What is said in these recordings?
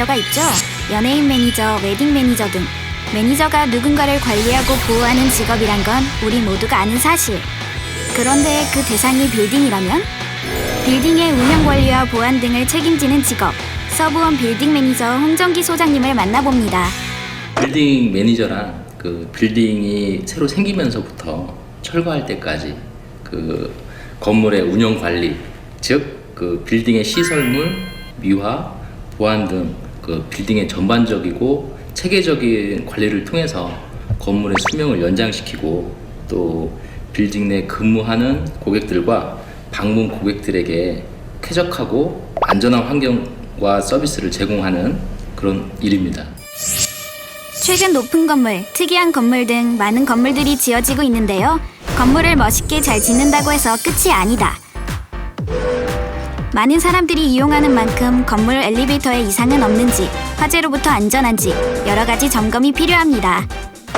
매니저가 있죠. 연예인 매니저, 웨딩 매니저 등 매니저가 누군가를 관리하고 보호하는 직업이란 건 우리 모두가 아는 사실. 그런데 그 대상이 빌딩이라면? 빌딩의 운영 관리와 보안 등을 책임지는 직업. 서브원 빌딩 매니저 홍정기 소장님을 만나봅니다. 빌딩 매니저란 그 빌딩이 새로 생기면서부터 철거할 때까지 그 건물의 운영 관리, 즉 그 빌딩의 시설물, 미화, 보안 등 그 빌딩의 전반적이고 체계적인 관리를 통해서 건물의 수명을 연장시키고 또 빌딩 내 근무하는 고객들과 방문 고객들에게 쾌적하고 안전한 환경과 서비스를 제공하는 그런 일입니다. 최근 높은 건물, 특이한 건물 등 많은 건물들이 지어지고 있는데요. 건물을 멋있게 잘 짓는다고 해서 끝이 아니다. 많은 사람들이 이용하는 만큼 건물 엘리베이터에 이상은 없는지, 화재로부터 안전한지 여러 가지 점검이 필요합니다.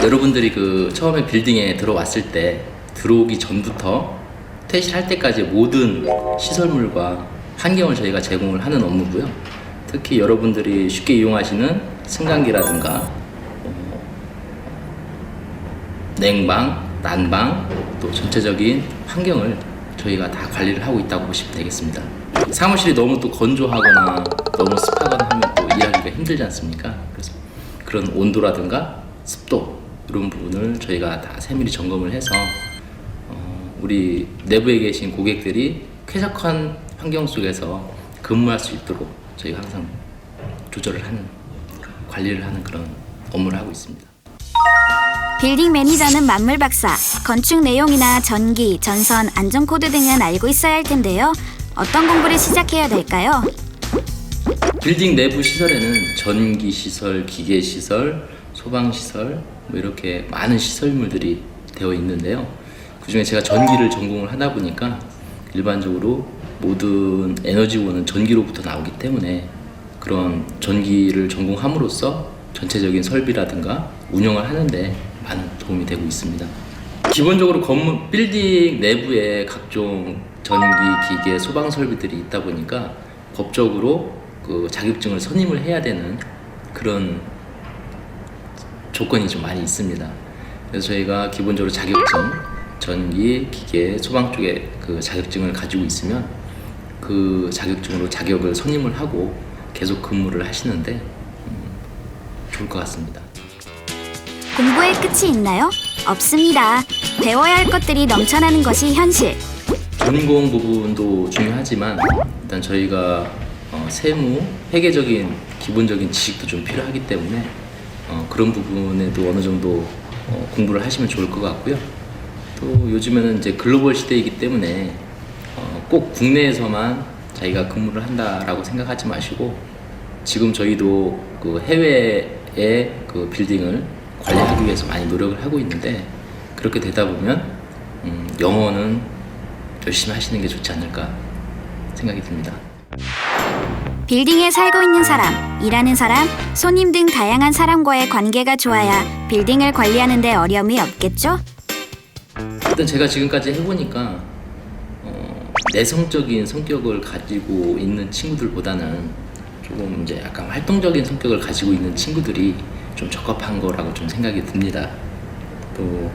여러분들이 그 처음에 빌딩에 들어왔을 때 들어오기 전부터 퇴실할 때까지 모든 시설물과 환경을 저희가 제공을 하는 업무고요. 특히 여러분들이 쉽게 이용하시는 승강기라든가 어, 냉방, 난방 또 전체적인 환경을 저희가 다 관리를 하고 있다고 보시면 되겠습니다. 사무실이 너무 또 건조하거나 너무 습하거나 하면 또 일하기가 힘들지 않습니까? 그래서 그런 온도라든가 습도 이런 부분을 저희가 다 세밀히 점검을 해서 어, 우리 내부에 계신 고객들이 쾌적한 환경 속에서 근무할 수 있도록 저희가 항상 조절을 하는 관리를 하는 그런 업무를 하고 있습니다. 빌딩 매니저는 만물 박사, 건축 내용이나 전기, 전선, 안전 코드 등은 알고 있어야 할 텐데요. 어떤 공부를 시작해야 될까요? 빌딩 내부 시설에는 전기 시설, 기계 시설, 소방 시설 뭐 이렇게 많은 시설물들이 되어 있는데요. 그중에 제가 전기를 전공을 하다 보니까 일반적으로 모든 에너지원은 전기로부터 나오기 때문에 그런 전기를 전공함으로써 전체적인 설비라든가 운영을 하는데 많은 도움이 되고 있습니다. 기본적으로 건물 빌딩 내부에 각종 전기, 기계, 소방 설비들이 있다 보니까 법적으로 그 자격증을 선임을 해야 되는 그런 조건이 좀 많이 있습니다. 그래서 저희가 기본적으로 자격증, 전기, 기계, 소방 쪽에 그 자격증을 가지고 있으면 그 자격증으로 자격을 선임을 하고 계속 근무를 하시는데 음, 좋을 것 같습니다. 공부의 끝이 있나요? 없습니다. 배워야 할 것들이 넘쳐나는 것이 현실. 전공 부분도 중요하지만 일단 저희가 어, 세무, 회계적인 기본적인 지식도 좀 필요하기 때문에 어, 그런 부분에도 어느 정도 어, 공부를 하시면 좋을 것 같고요. 또 요즘에는 이제 글로벌 시대이기 때문에 어, 꼭 국내에서만 자기가 근무를 한다라고 생각하지 마시고 지금 저희도 그 해외의 그 빌딩을 관리하기 위해서 많이 노력을 하고 있는데 그렇게 되다 보면 음, 영어는 열심히 하시는 게 좋지 않을까 생각이 듭니다. 빌딩에 살고 있는 사람, 일하는 사람, 손님 등 다양한 사람과의 관계가 좋아야 빌딩을 관리하는 데 어려움이 없겠죠? 일단 제가 지금까지 해보니까 어, 내성적인 성격을 가지고 있는 친구들보다는 조금 이제 약간 활동적인 성격을 가지고 있는 친구들이 좀 적합한 거라고 좀 생각이 듭니다. 또 어,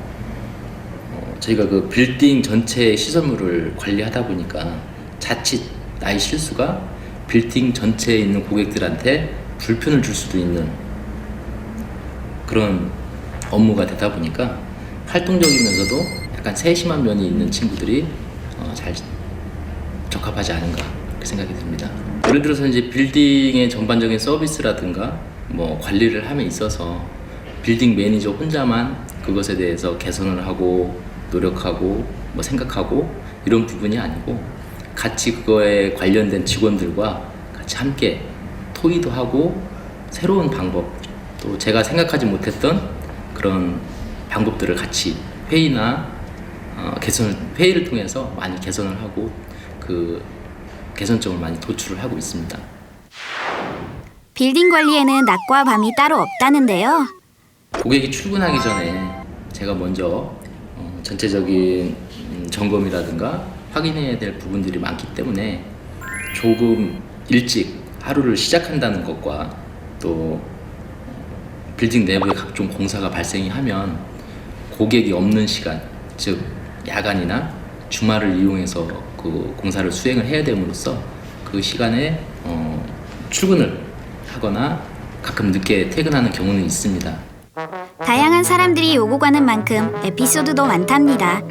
저희가 그 빌딩 전체 시설물을 관리하다 보니까 자칫 나의 실수가 빌딩 전체에 있는 고객들한테 불편을 줄 수도 있는 그런 업무가 되다 보니까 활동적이면서도 약간 세심한 면이 있는 친구들이 어, 잘 적합하지 않은가 그렇게 생각이 듭니다. 예를 들어서 이제 빌딩의 전반적인 서비스라든가 뭐 관리를 함에 있어서 빌딩 매니저 혼자만 그것에 대해서 개선을 하고 노력하고 뭐 생각하고 이런 부분이 아니고 같이 그거에 관련된 직원들과 같이 함께 토의도 하고 새로운 방법 또 제가 생각하지 못했던 그런 방법들을 같이 회의나 어, 개선 회의를 통해서 많이 개선을 하고 그 개선점을 많이 도출을 하고 있습니다. 빌딩 관리에는 낮과 밤이 따로 없다는데요. 고객이 출근하기 전에 제가 먼저 어, 전체적인 음, 점검이라든가 확인해야 될 부분들이 많기 때문에 조금 일찍 하루를 시작한다는 것과 또 빌딩 내부에 각종 공사가 발생이 하면 고객이 없는 시간, 즉 야간이나 주말을 이용해서 그 공사를 수행을 해야 됨으로써 그 시간에 어, 출근을 하거나 가끔 늦게 퇴근하는 경우는 있습니다. 다양한 사람들이 가는 만큼 에피소드도 많답니다.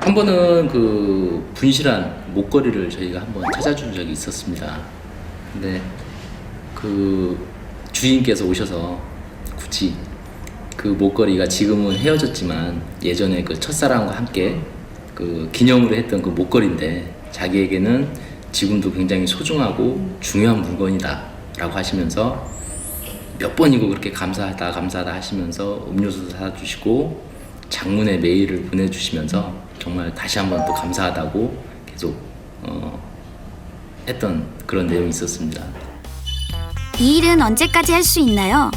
한 번은 그 분실한 목걸이를 저희가 한 번 찾아준 적이 있었습니다. 근데 그 주인께서 오셔서 굳이 그 목걸이가 지금은 헤어졌지만 예전에 그 첫사랑과 함께 그 기념으로 했던 그 목걸이인데 자기에게는 지금도 굉장히 소중하고 중요한 물건이다 라고 하시면서 몇 번이고 그렇게 감사하다 감사하다 하시면서 음료수도 사주시고 장문의 메일을 보내주시면서 정말 다시 한번 또 감사하다고 계속 어, 했던 그런 내용이 있었습니다. 이 일은 언제까지 할 수 있나요?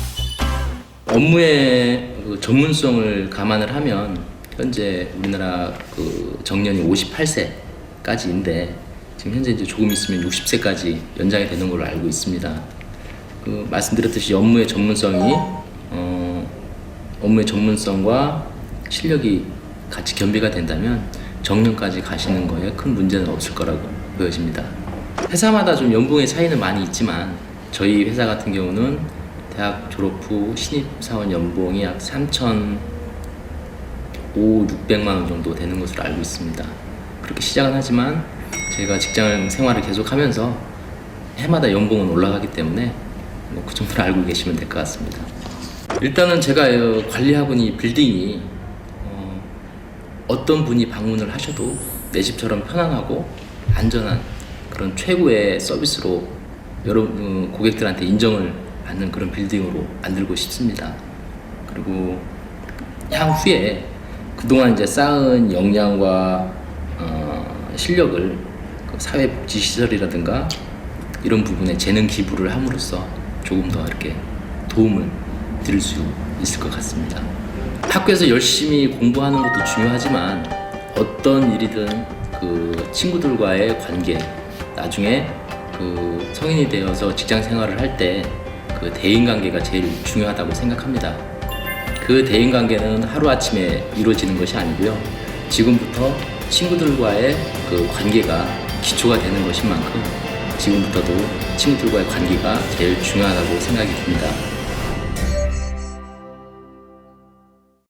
업무의 그 전문성을 감안을 하면 현재 우리나라 그 정년이 58세까지인데 지금 현재 이제 조금 있으면 60세까지 연장이 되는 걸로 알고 있습니다. 그 말씀드렸듯이 업무의 전문성이 어, 업무의 전문성과 실력이 같이 겸비가 된다면 정년까지 가시는 거에 큰 문제는 없을 거라고 보여집니다. 회사마다 좀 연봉의 차이는 많이 있지만 저희 회사 같은 경우는 대학 졸업 후 신입 사원 연봉이 약 3천 5, 600만 원 정도 되는 것으로 알고 있습니다. 그렇게 시작은 하지만 제가 직장 생활을 계속하면서 해마다 연봉은 올라가기 때문에 뭐 그 정도로 알고 계시면 될 것 같습니다. 일단은 제가 어, 관리하고 있는 이 빌딩이 어, 어떤 분이 방문을 하셔도 내 집처럼 편안하고 안전한 그런 최고의 서비스로 여러분 어, 고객들한테 인정을 받는 그런 빌딩으로 만들고 싶습니다. 그리고 향후에 그동안 이제 쌓은 역량과 어, 실력을 그 사회복지시설이라든가 이런 부분에 재능 기부를 함으로써 조금 더 이렇게 도움을 드릴 수 있을 것 같습니다. 학교에서 열심히 공부하는 것도 중요하지만 어떤 일이든 그 친구들과의 관계 나중에 그 성인이 되어서 직장 생활을 할 때 그 대인 관계가 제일 중요하다고 생각합니다. 그 대인 관계는 하루아침에 이루어지는 것이 아니고요. 지금부터 친구들과의 그 관계가 기초가 되는 것인 만큼 지금부터도 친구들과의 관계가 제일 중요하다고 생각이 듭니다.